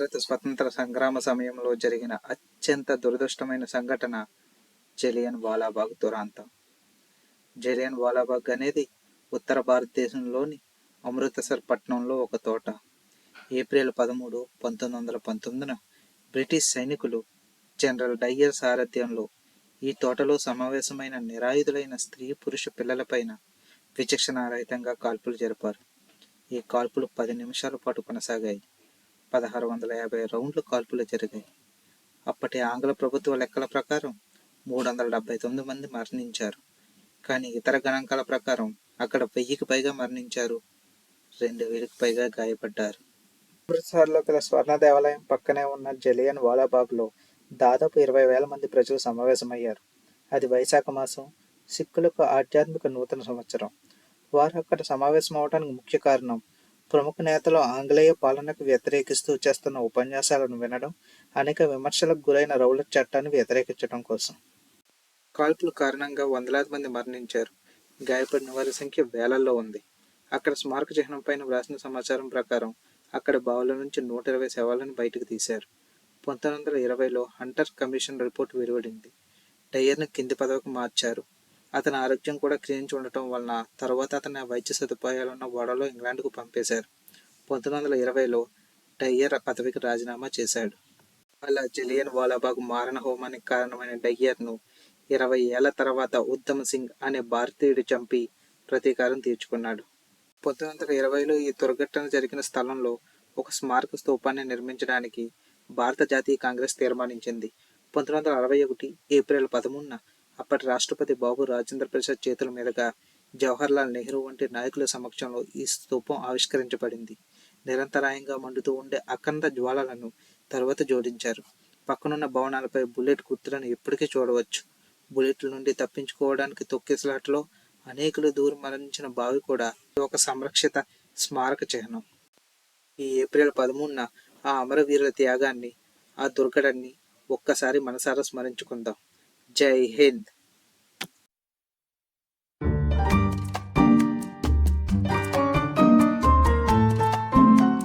భారత స్వతంత్ర సంగ్రామ సమయంలో జరిగిన అత్యంత దురదృష్టమైన సంఘటన జలియన్ వాలాబాగ్ దురాంతం. జలియన్ వాలాబాగ్ అనేది ఉత్తర భారతదేశంలోని అమృతసర్ పట్టణంలో ఒక తోట. ఏప్రిల్ పదమూడు పంతొమ్మిది వందల పంతొమ్మిదిన బ్రిటిష్ సైనికులు జనరల్ డయ్యర్ సారథ్యంలో ఈ తోటలో సమావేశమైన నిరాయుధులైన స్త్రీ పురుష పిల్లలపైన విచక్షణారహితంగా కాల్పులు జరిపారు. ఈ కాల్పులు పది నిమిషాల పాటు కొనసాగాయి. పదహారు వందల యాభై రౌండ్లు కాల్పులు జరిగాయి. అప్పటి ఆంగ్ల ప్రభుత్వ లెక్కల ప్రకారం మూడు వందల డెబ్బై తొమ్మిది మంది మరణించారు. కానీ ఇతర గణాంకాల ప్రకారం అక్కడ వెయ్యికి పైగా మరణించారు. రెండు వేలకు పైగా గాయపడ్డారు. అమృత్సర్లో గల స్వర్ణ దేవాలయం పక్కనే ఉన్న జలియన్ వాలాబాగ్లో దాదాపు ఇరవై వేల మంది ప్రజలు సమావేశమయ్యారు. అది వైశాఖ మాసం సిక్కులకు ఆధ్యాత్మిక నూతన సంవత్సరం. వారు అక్కడ సమావేశం అవడానికి ముఖ్య కారణం ప్రముఖ నేతలు ఆంగ్లేయ పాలనకు వ్యతిరేకిస్తూ చేస్తున్న ఉపన్యాసాలను వినడం అనేక విమర్శలకు గురైన రౌలట్ చట్టాన్ని వ్యతిరేకించడం కోసం. కాల్పుల కారణంగా వందలాది మంది మరణించారు. గాయపడిన వారి సంఖ్య వేలల్లో ఉంది. అక్కడ స్మారక చిహ్నం పైన వ్రాసిన సమాచారం ప్రకారం అక్కడ బావుల నుంచి నూట ఇరవై శవాలను బయటకు తీశారు. పంతొమ్మిది వందల ఇరవైలో హంటర్ కమిషన్ రిపోర్ట్ వెలువడింది. డయర్ను కింది పదవికి మార్చారు. అతని ఆరోగ్యం కూడా క్షీణించి ఉండటం వలన తర్వాత అతని వైద్య సదుపాయాలున్న ఓడలో ఇంగ్లాండ్కు పంపేశారు. పంతొమ్మిది వందల ఇరవైలో డయ్యర్ పదవికి రాజీనామా చేశాడు. అలా జలియన్ వాలాబాగ్ మారణ హోమానికి కారణమైన డయ్యర్ను ఇరవై ఏళ్ళ తర్వాత ఉత్తమ్ సింగ్ అనే భారతీయుడు చంపి ప్రతీకారం తీర్చుకున్నాడు. పంతొమ్మిది వందల ఇరవైలో ఈ దుర్ఘటన జరిగిన స్థలంలో ఒక స్మారక స్తూపాన్ని నిర్మించడానికి భారత జాతీయ కాంగ్రెస్ తీర్మానించింది. పంతొమ్మిది వందల అరవై ఒకటి ఏప్రిల్ పదమూడున అప్పటి రాష్ట్రపతి బాబు రాజేంద్ర ప్రసాద్ చేతుల మీదుగా జవహర్లాల్ నెహ్రూ వంటి నాయకుల సమక్షంలో ఈ స్తూపం ఆవిష్కరించబడింది. నిరంతరాయంగా మండుతూ ఉండే అఖండ జ్వాలలను తరువాత జోడించారు. పక్కనున్న భవనాలపై బుల్లెట్ గుర్తులను ఇప్పటికీ చూడవచ్చు. బుల్లెట్ల నుండి తప్పించుకోవడానికి తొక్కిసలాటలో అనేకులు దూరం మరణించిన బావి కూడా ఒక సంరక్షిత స్మారక చిహ్నం. ఈ ఏప్రిల్ పదమూడున ఆ అమరవీరుల త్యాగాన్ని ఆ దుర్ఘటనని ఒక్కసారి మనసారా స్మరించుకుందాం. Jai Hind.